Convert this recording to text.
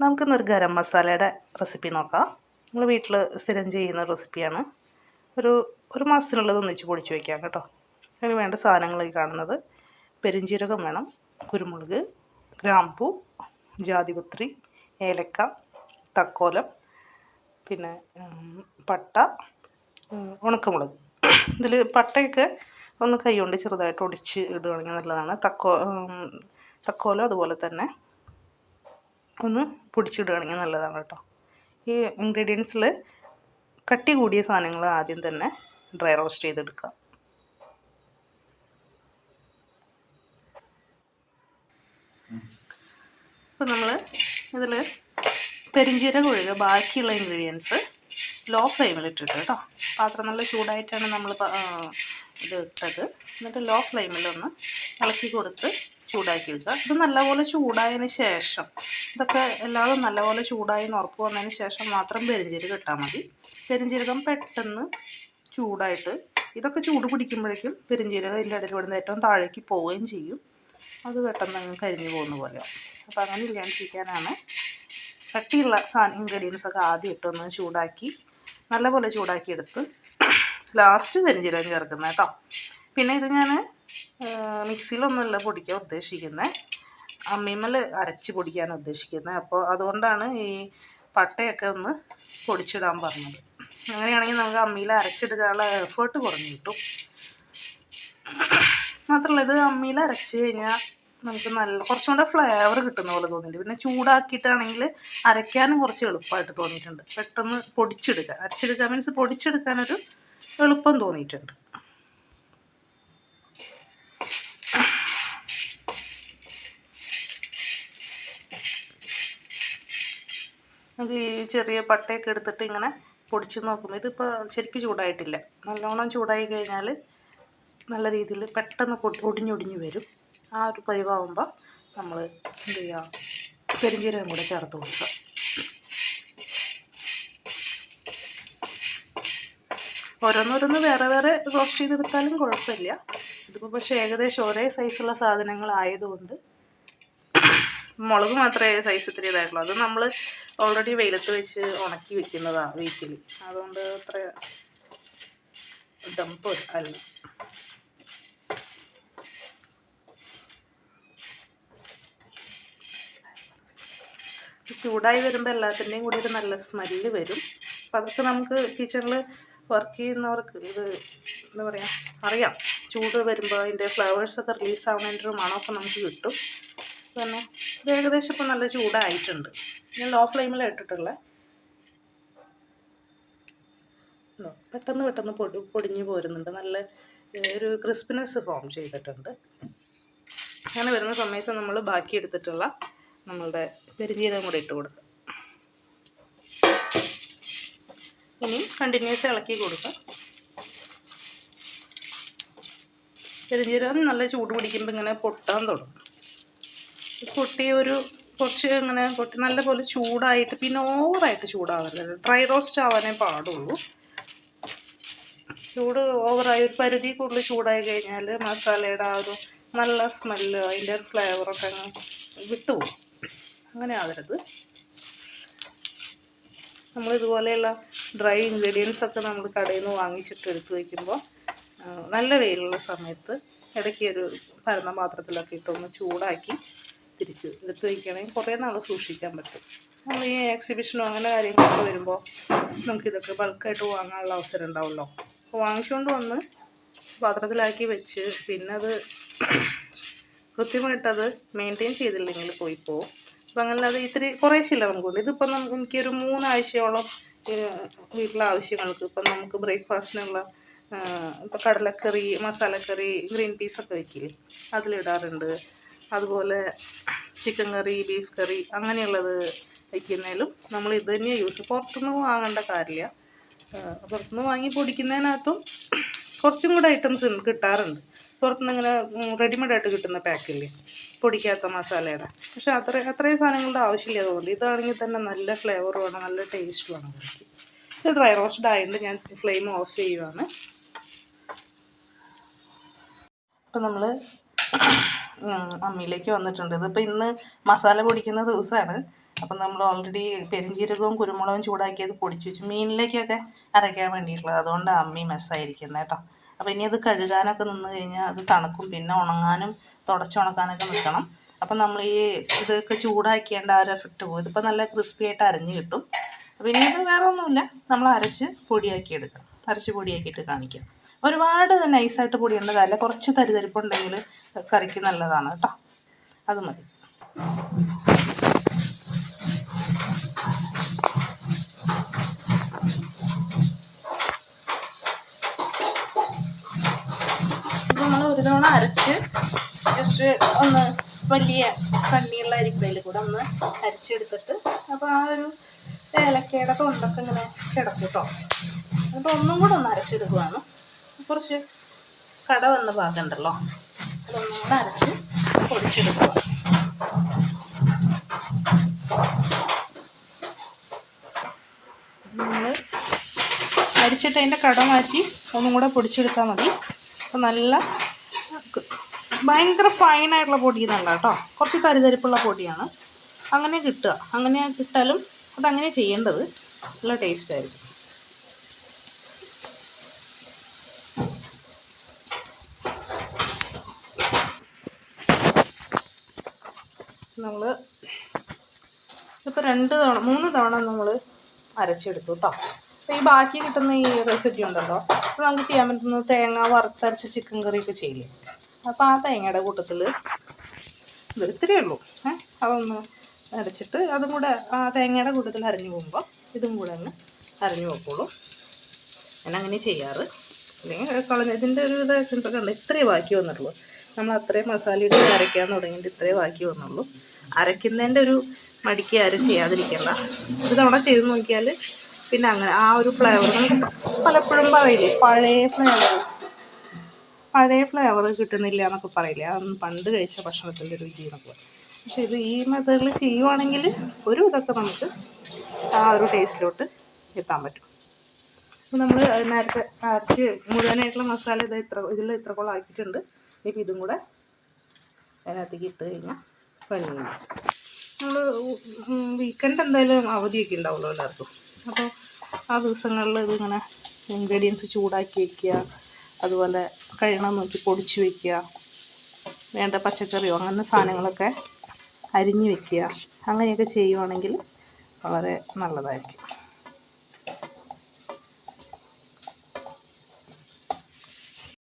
നമുക്കിന്നൊരു ഗരം മസാലയുടെ റെസിപ്പി നോക്കാം. നമ്മൾ വീട്ടിൽ സ്ഥിരം ചെയ്യുന്ന റെസിപ്പിയാണ് ഒരു ഒരു മാസത്തിനുള്ളത് ഒന്നിച്ച് പൊടിച്ച് വയ്ക്കാം കേട്ടോ. അതിന് വേണ്ട സാധനങ്ങൾ കാണുന്നത്. പെരുംജീരകം വേണം കുരുമുളക് ഗ്രാമ്പൂ ജാതിപത്രി ഏലക്ക തക്കോലം പിന്നെ പട്ട ഉണക്കമുളക്. ഇതിൽ പട്ടയൊക്കെ ഒന്ന് കൈ കൊണ്ട് ചെറുതായിട്ട് ഒടിച്ച് ഇടുകയാണെങ്കിൽ നല്ലതാണ്. തക്കോ തക്കോലം അതുപോലെ തന്നെ ഒന്ന് പൊടിച്ചിടുകയാണെങ്കിൽ നല്ലതാണ് കേട്ടോ. ഈ ഇൻഗ്രീഡിയൻസിൽ കട്ടി കൂടിയ സാധനങ്ങൾ ആദ്യം തന്നെ ഡ്രൈ റോസ്റ്റ് ചെയ്തെടുക്കുക. അപ്പോൾ നമ്മൾ ഇതിൽ പെരിഞ്ചീരകം ഒഴികെ ബാക്കിയുള്ള ഇൻഗ്രീഡിയൻസ് ലോ ഫ്ലെയിമിൽ ഇട്ടിട്ട് കേട്ടോ. പാത്രം നല്ല ചൂടായിട്ടാണ് നമ്മൾ ഇത് ഇട്ടത്. എന്നിട്ട് ലോ ഫ്ലെയിമിലൊന്ന് ഇളക്കി കൊടുത്ത് ചൂടാക്കി എടുക്കുക ഇത് നല്ലപോലെ ചൂടായതിന് ശേഷം ഇതൊക്കെ എല്ലാതും നല്ലപോലെ ചൂടായി ഉറപ്പ് വന്നതിന് ശേഷം മാത്രം പെരിഞ്ചീരകം ഇട്ടാൽ മതി. പെരിഞ്ചീരകം പെട്ടെന്ന് ചൂടായിട്ട് ഇതൊക്കെ ചൂട് പിടിക്കുമ്പോഴേക്കും പെരിഞ്ചീരകം ഇതിന്റെ ഇടയിൽ വിടുന്ന ഏറ്റവും താഴേക്ക് പോവുകയും ചെയ്യും. അത് പെട്ടെന്ന് അങ്ങ് കരിഞ്ഞു പോകുന്ന പോലെയാണ് അപ്പോൾ അങ്ങനെ ഇല്ലാണ്ടിരിക്കാനാണ്. കട്ടിയുള്ള സാധനം ഇൻഗ്രീഡിയൻസ് ഒക്കെ ആദ്യം ഇട്ടൊന്ന് ചൂടാക്കി നല്ലപോലെ ചൂടാക്കി എടുത്ത് ലാസ്റ്റ് പെരിഞ്ചീരകം ചേർക്കുന്നത് കേട്ടോ. പിന്നെ ഇത് ഞാൻ മിക്സിയിലൊന്നുമല്ല പൊടിക്കാൻ ഉദ്ദേശിക്കുന്നത് അമ്മിമൽ അരച്ച് പൊടിക്കാൻ ഉദ്ദേശിക്കുന്നത് അപ്പോൾ അതുകൊണ്ടാണ് ഈ പട്ടയൊക്കെ ഒന്ന് പൊടിച്ചിടാൻ പറഞ്ഞത്. അങ്ങനെയാണെങ്കിൽ നമുക്ക് അമ്മിയിൽ അരച്ചെടുക്കാനുള്ള എഫേർട്ട് കുറഞ്ഞു കിട്ടും. മാത്രമല്ല ഇത് അമ്മിയിൽ അരച്ച് കഴിഞ്ഞാൽ നമുക്ക് നല്ല കുറച്ചും കൂടെ ഫ്ലേവർ കിട്ടുന്ന പോലെ തോന്നിയിട്ടുണ്ട്. പിന്നെ ചൂടാക്കിയിട്ടാണെങ്കിൽ അരയ്ക്കാനും കുറച്ച് എളുപ്പമായിട്ട് തോന്നിയിട്ടുണ്ട്. പെട്ടെന്ന് പൊടിച്ചെടുക്കാൻ അരച്ചെടുക്കാൻ മീൻസ് പൊടിച്ചെടുക്കാനൊരു എളുപ്പം തോന്നിയിട്ടുണ്ട്. നമുക്ക് ഈ ചെറിയ പട്ടയൊക്കെ എടുത്തിട്ട് ഇങ്ങനെ പൊടിച്ച് നോക്കുമ്പോൾ ഇതിപ്പോൾ ശരിക്കും ചൂടായിട്ടില്ല. നല്ലോണം ചൂടായി കഴിഞ്ഞാൽ നല്ല രീതിയിൽ പെട്ടെന്ന് പൊടി ഒടിഞ്ഞൊടിഞ്ഞ് വരും. ആ ഒരു പരിവാകുമ്പോൾ നമ്മൾ എന്ത് ചെയ്യുക പെരിഞ്ചീരകം കൂടെ ചേർത്ത് കൊടുക്കുക. ഓരോന്നോരോന്ന് വേറെ വേറെ റോസ്റ്റ് ചെയ്തെടുത്താലും കുഴപ്പമില്ല. ഇതിപ്പോൾ പക്ഷേ ഏകദേശം ഒരേ സൈസുള്ള സാധനങ്ങളായതുകൊണ്ട് മുളക് മാത്രമേ സൈസ് ഇത്തിരി ഇതായിട്ടുള്ളൂ അത് നമ്മൾ ഓൾറെഡി വെയിലത്ത് വെച്ച് ഉണക്കി വെക്കുന്നതാണ് വീട്ടിൽ അതുകൊണ്ട് അത്ര ഡംപ് അല്ല. ചൂടായി വരുമ്പോൾ എല്ലാത്തിന്റെയും കൂടി ഒരു നല്ല സ്മെല്ല് വരും. അപ്പം അതൊക്കെ നമുക്ക് കിച്ചണിൽ വർക്ക് ചെയ്യുന്നവർക്ക് ഇത് എന്താ പറയുക അറിയാം. ചൂട് വരുമ്പോൾ അതിന്റെ ഫ്ലവേഴ്സൊക്കെ റിലീസ് ആവുന്നതിന്റെ ഒരു മണമൊക്കെ നമുക്ക് കിട്ടും. പിന്നെ ഇത് ഏകദേശം ഇപ്പം നല്ല ചൂടായിട്ടുണ്ട്. ഞാൻ ലോ ഫ്ലെയിമിലാണ് ഇട്ടിട്ടുള്ളത് പെട്ടെന്ന് പെട്ടെന്ന് പൊടി പൊടിഞ്ഞ് പോരുന്നുണ്ട്. നല്ല ഒരു ക്രിസ്പിനെസ് ഫോം ചെയ്തിട്ടുണ്ട്. അങ്ങനെ വരുന്ന സമയത്ത് നമ്മൾ ബാക്കി എടുത്തിട്ടുള്ള നമ്മളുടെ പെരിഞ്ജീരകം കൂടി ഇട്ട് കൊടുക്കുക ഇനി കണ്ടിന്യൂസ് ഇളക്കി കൊടുക്കുക പെരിഞ്ജീരകം നല്ല ചൂട് പിടിക്കുമ്പോൾ ഇങ്ങനെ പൊട്ടാൻ തുടങ്ങും. പൊട്ടി ഒരു കുറച്ച് ഇങ്ങനെ പൊട്ടി നല്ലപോലെ ചൂടായിട്ട് പിന്നെ ഓവറായിട്ട് ചൂടാവരുത്. ഡ്രൈ റോസ്റ്റ് ആവാനേ പാടുള്ളൂ. ചൂട് ഓവറായി ഒരു പരിധി കൂടുതൽ ചൂടായി കഴിഞ്ഞാൽ മസാലയുടെ ആ ഒരു നല്ല സ്മെല്ല് അതിന്റെ ഒരു ഫ്ലേവറൊക്കെ അങ്ങ് വിട്ടുപോകും. അങ്ങനെ ആവരുത്. നമ്മൾ ഇതുപോലെയുള്ള ഡ്രൈ ഇൻഗ്രീഡിയൻസ് ഒക്കെ നമ്മൾ കടയിൽ നിന്ന് വാങ്ങിച്ചിട്ട് എടുത്തു വയ്ക്കുമ്പോൾ നല്ല വെയിലുള്ള സമയത്ത് ഇടയ്ക്ക് ഒരു പരന്ന പാത്രത്തിലൊക്കെ ഇട്ടൊന്ന് ചൂടാക്കി തിരിച്ച് എടുത്ത് വയ്ക്കുകയാണെങ്കിൽ കുറേ നാൾ സൂക്ഷിക്കാൻ പറ്റും. നമ്മൾ ഈ എക്സിബിഷനോ അങ്ങനെ കാര്യങ്ങളൊക്കെ വരുമ്പോൾ നമുക്കിതൊക്കെ ബൾക്കായിട്ട് വാങ്ങാനുള്ള അവസരം ഉണ്ടാവുമല്ലോ. അപ്പോൾ വാങ്ങിച്ചുകൊണ്ട് വന്ന് പാത്രത്തിലാക്കി വെച്ച് പിന്നെ അത് കൃത്യമായിട്ടത് മെയിന്റെയിൻ ചെയ്തില്ലെങ്കിൽ പോയി പോകും അപ്പം അങ്ങനെ അത് ഇത്തിരി കുറേശ്ശില്ല നമുക്കുണ്ട് ഇതിപ്പം നമുക്ക് എനിക്കൊരു മൂന്നാഴ്ചയോളം വീട്ടിലെ ആവശ്യങ്ങൾക്ക് ഇപ്പം നമുക്ക് ബ്രേക്ക്ഫാസ്റ്റിനുള്ള ഇപ്പം കടലക്കറി മസാലക്കറി ഗ്രീൻ പീസൊക്കെ വയ്ക്കില്ലേ അതിലിടാറുണ്ട്. അതുപോലെ ചിക്കൻ കറി ബീഫ് കറി അങ്ങനെയുള്ളത് വയ്ക്കുന്നതിലും നമ്മൾ ഇത് തന്നെയാണ് യൂസ് പുറത്തുനിന്ന് വാങ്ങേണ്ട കാര്യമില്ല. പുറത്തുനിന്ന് വാങ്ങി പൊടിക്കുന്നതിനകത്തും കുറച്ചും കൂടെ ഐറ്റംസ് കിട്ടാറുണ്ട്. പുറത്തുനിന്ന് ഇങ്ങനെ റെഡിമെയ്ഡ് ആയിട്ട് കിട്ടുന്ന പാക്കില്ലേ പൊടിക്കാത്ത മസാലയുടെ. പക്ഷെ അത്ര അത്രയും സാധനങ്ങളുടെ ആവശ്യമില്ല അതുകൊണ്ട്. ഇതാണെങ്കിൽ തന്നെ നല്ല ഫ്ലേവർ വേണം നല്ല ടേസ്റ്റ് വേണം കറിക്ക് ഇത് ഡ്രൈ റോസ്റ്റഡ് ആയതുകൊണ്ട് ഞാൻ ഫ്ലെയിം ഓഫ് ചെയ്യുവാണ്. അപ്പം നമ്മൾ അമ്മിയിലേക്ക് വന്നിട്ടുണ്ട്. ഇതിപ്പോൾ ഇന്ന് മസാല പൊടിക്കുന്ന ദിവസമാണ് അപ്പം നമ്മൾ ഓൾറെഡി പെരിഞ്ചീരകവും കുരുമുളകും ചൂടാക്കിയത് പൊടിച്ചു വെച്ചു. മീനിലേക്കൊക്കെ അരയ്ക്കാൻ വേണ്ടിയിട്ടുള്ളത് അതുകൊണ്ടാണ് അമ്മി മെസ്സായിരിക്കുന്നത് കേട്ടോ അപ്പോൾ ഇനി അത് കഴുകാനൊക്കെ നിന്ന് കഴിഞ്ഞാൽ അത് തണുക്കും പിന്നെ ഉണങ്ങാനും തുടച്ചുണക്കാനൊക്കെ നിൽക്കണം അപ്പം നമ്മൾ ഈ ഇതൊക്കെ ചൂടാക്കിയേണ്ട ആ എഫക്റ്റ് പോകും ഇതിപ്പോൾ നല്ല ക്രിസ്പി ആയിട്ട് അരഞ്ഞ് കിട്ടും. അപ്പോൾ ഇനി ഇത് വേറെ ഒന്നുമില്ല നമ്മൾ അരച്ച് പൊടിയാക്കി എടുക്കാം. അരച്ച് പൊടിയാക്കിയിട്ട് കാണിക്കാം. ഒരുപാട് നൈസായിട്ട് പൊടിയുണ്ട് കാര്യമില്ല കുറച്ച് തരിതരിപ്പുണ്ടെങ്കിൽ കറിക്ക് നല്ലതാണ് കേട്ടോ. അത് മതി. നമ്മൾ ഒരു തവണ അരച്ച് ജസ്റ്റ് ഒന്ന് വലിയ കണ്ണിയുള്ള അരിപ്പയിൽ കൂടെ ഒന്ന് അരിച്ചെടുത്തിട്ട് അപ്പോൾ ആ ഒരു ഏലക്കയുടെ തൊണ്ടൊക്കെ ഇങ്ങനെ കിടക്കും കേട്ടോ. അപ്പോൾ ഒന്നും കൂടെ ഒന്ന് അരച്ചെടുക്കുവാണ്. കുറച്ച് കട വന്ന ഭാഗമുണ്ടല്ലോ അതൊന്നും അരച്ച് പൊടിച്ചെടുക്കുക. നമ്മൾ അരിച്ചിട്ട് അതിന്റെ കട മാറ്റി ഒന്നും കൂടെ പൊടിച്ചെടുത്താൽ മതി. അപ്പോൾ നല്ല ഭയങ്കര ഫൈനായിട്ടുള്ള പൊടിയൊന്നല്ല കേട്ടോ. കുറച്ച് തരിതരിപ്പുള്ള പൊടിയാണ്. അങ്ങനെ കിട്ടുക. അങ്ങനെ കിട്ടാലും അതങ്ങനെ ചെയ്യേണ്ടത്. നല്ല ടേസ്റ്റ് ആയിരിക്കും. നമ്മൾ ഇപ്പോൾ രണ്ട് തവണ മൂന്ന് തവണ നമ്മൾ അരച്ചെടുത്തു കേട്ടോ അപ്പോൾ ഈ ബാക്കി കിട്ടുന്ന ഈ റെസിപ്പി ഉണ്ടല്ലോ അപ്പോൾ നമുക്ക് ചെയ്യാൻ പറ്റുന്നത് തേങ്ങ വറുത്തരച്ച് ചിക്കൻ കറിയൊക്കെ ചെയ്യില്ലേ അപ്പോൾ ആ തേങ്ങയുടെ കൂട്ടത്തിൽ ഇത് ഇത്രയേ ഉള്ളൂ. ഏഹ് അതൊന്ന് അരച്ചിട്ട് അതും കൂടെ ആ തേങ്ങയുടെ കൂട്ടത്തിൽ അരഞ്ഞു പോകുമ്പോൾ ഇതും കൂടെ അങ്ങ് അരഞ്ഞു വെക്കുള്ളൂ ഞാൻ അങ്ങനെ ചെയ്യാറ്. അല്ലെങ്കിൽ കളഞ്ഞ ഇതിന്റെ ഒരു ഇതൊക്കെ ഉണ്ട് ഇത്രയേ ബാക്കി വന്നിട്ടുള്ളൂ. നമ്മൾ അത്രയും മസാല ഇട്ട് അരയ്ക്കാൻ തുടങ്ങിയിട്ട് ഇത്രയേ ബാക്കി വന്നുള്ളൂ. അരയ്ക്കുന്നതിന്റെ ഒരു മടിക്ക് ആരും ചെയ്യാതിരിക്കണ്ട. ഒരു തവണ ചെയ്ത് നോക്കിയാൽ പിന്നെ അങ്ങനെ ആ ഒരു ഫ്ലേവർ പലപ്പോഴും പറയില്ലേ പഴയ ഫ്ലേവർ പഴയ ഫ്ലേവർ കിട്ടുന്നില്ല എന്നൊക്കെ പറയില്ലേ അതൊന്നും പണ്ട് കഴിച്ച ഭക്ഷണത്തിന്റെ രുചി എന്നൊക്കെ. പക്ഷെ ഇത് ഈ മെത്തേഡിൽ ചെയ്യുവാണെങ്കിൽ ഒരു ഇതൊക്കെ നമുക്ക് ആ ഒരു ടേസ്റ്റിലോട്ട് എത്താൻ പറ്റും. അപ്പോൾ നമ്മൾ നേരത്തെ അരച്ച് മുഴുവനായിട്ടുള്ള മസാല ഇത് ഇത്ര ഇതിൽ ഇത്രക്കോളം ആക്കിയിട്ടുണ്ട്. ഇപ്പം ഇതും കൂടെ അതിനകത്തേക്ക് ഇട്ട് കഴിഞ്ഞാൽ കഴിഞ്ഞു നമ്മൾ വീക്കെൻഡ് എന്തായാലും അവധിയൊക്കെ ഉണ്ടാവുമല്ലോ എല്ലാവർക്കും. അപ്പോൾ ആ ദിവസങ്ങളിൽ ഇതിങ്ങനെ ഇൻഗ്രീഡിയൻസ് ചൂടാക്കി വയ്ക്കുക അതുപോലെ കഴിയണം നോക്കി പൊടിച്ച് വയ്ക്കുക വേണ്ട പച്ചക്കറിയോ അങ്ങനെ സാധനങ്ങളൊക്കെ അരിഞ്ഞ് വയ്ക്കുക അങ്ങനെയൊക്കെ ചെയ്യുവാണെങ്കിൽ വളരെ നല്ലതായിരിക്കും.